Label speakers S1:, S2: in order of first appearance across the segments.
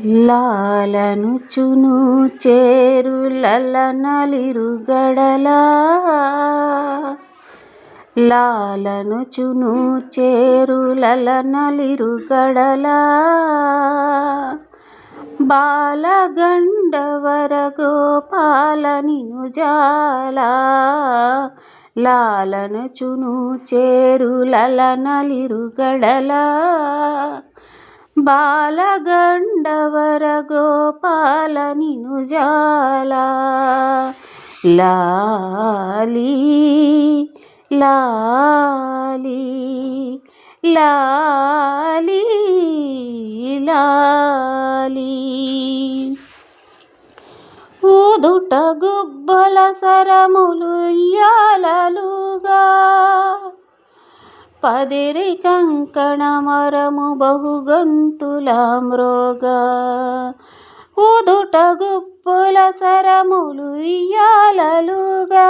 S1: లాలను చును చేరులల నలిరుగడల లాలను చును లాలనుచును చేరులలనలిరుగడలా బాలగండవర గోపాల నిను జాలా లాలనుచును చేరులలనలిరుగడలా బాలగండవర గోపాల నిను జాలా లాలి లాలి లాలి లాలి. ఊదుట గుబ్బల సరములు యాలలుగా పదిరి కంకణమరము బహుగంతుల మృగ ఊదుట గుప్పుల సరములు ఇయ్యాలలుగా.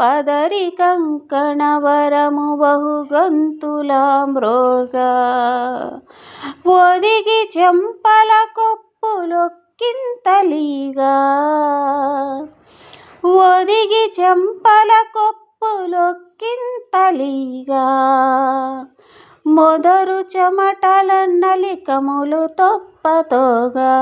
S1: పదరి కంకణవరము బహుగంతుల మృగ ఒదిగి చెంపల కొప్పులొక్కింతలీగా. ఒదిగి చెంపల కొప్పు కొప్పులొక్కింతలీగా మొదరు చెమటల నలికములు తొప్పతోగా.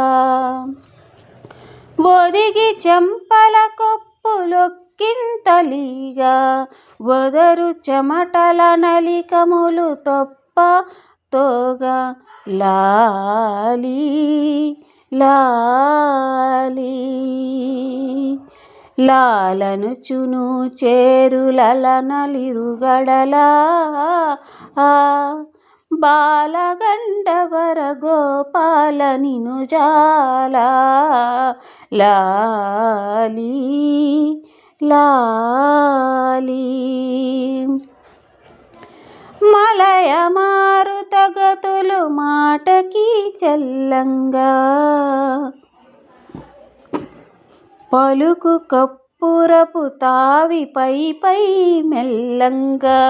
S1: ఒదిగి చెంపల కొప్పులొక్కింతలీగా. వదరు చెమటల నలికములు తొప్ప తోగా లాలి లాలి. లాలనుచును చేరులలనలిరుగడలా. బాలగండవర గోపాల నిను జాలా లాలి లాలి. మలయ మారుతగతులు మాటకి చెల్లంగా. పలుకు కప్పురపు తావి పై పై మెల్లంగా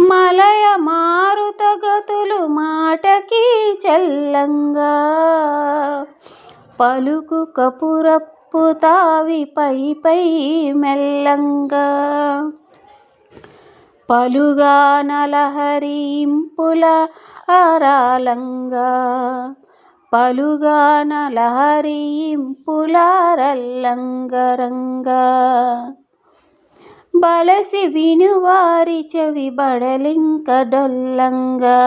S1: మలయ మారుత గతులు మాటకి చెల్లంగా పలుకు కపురప్పు తావి పై పై మెల్లంగా పలుగా నలహరింపుల అరాలంగా పలుగాన లహరింపులారల్లంగరంగా బలసి వినువారి చెవి బడలింక డొల్లంగా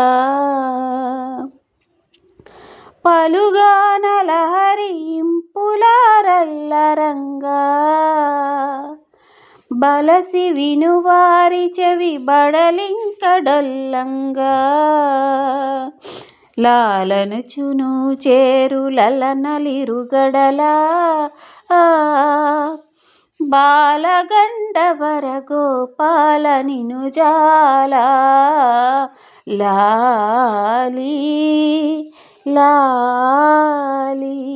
S1: పలుగాన లహరింపులారల్లరంగా బలసి వినువారి చెవి బడలింక డొల్లంగా లాలను చును చేరులలనలిరుగడలా బాలగండవర గోపాల నిను జాలా. లాలి లాలి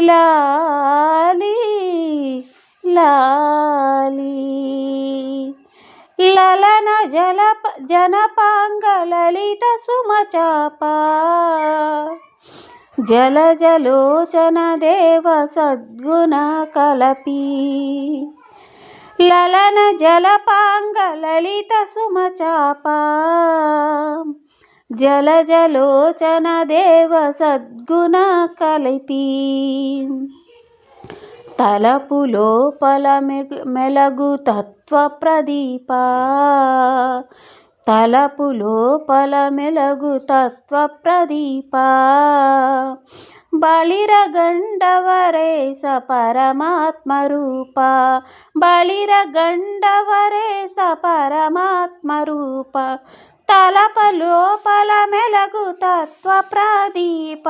S1: లాలి లాలి. లలన జల జనపాంగలలిత సుమచాప. జల జలోచన దేవ సద్గుణ కలపి. లలన జలపాంగలలిత సుమచాప. జల జలోచన దేవ సద్గుణ కలిపి. తలపు లోపల మెగు మెలగు తత్వ ప్రదీప. తలపు లోపల మెలగు తత్వ ప్రదీప. బళిర గండవరేస పరమాత్మ రూప. బళిర పరమాత్మ రూప. తలప లోపల మెలగు తత్వ ప్రదీప.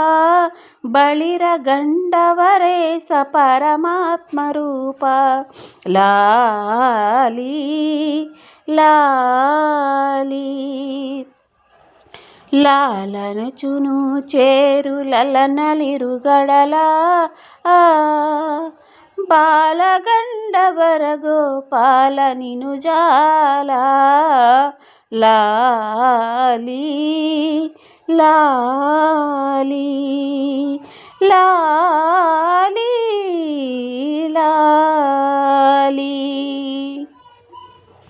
S1: బళిర గండవరేస పరమాత్మ రూప. లాలి గాలి లాలనచును చేరులలనలిరుగడల బాలగండ వరగో నిను జాల లాలి లాలి లాలి లా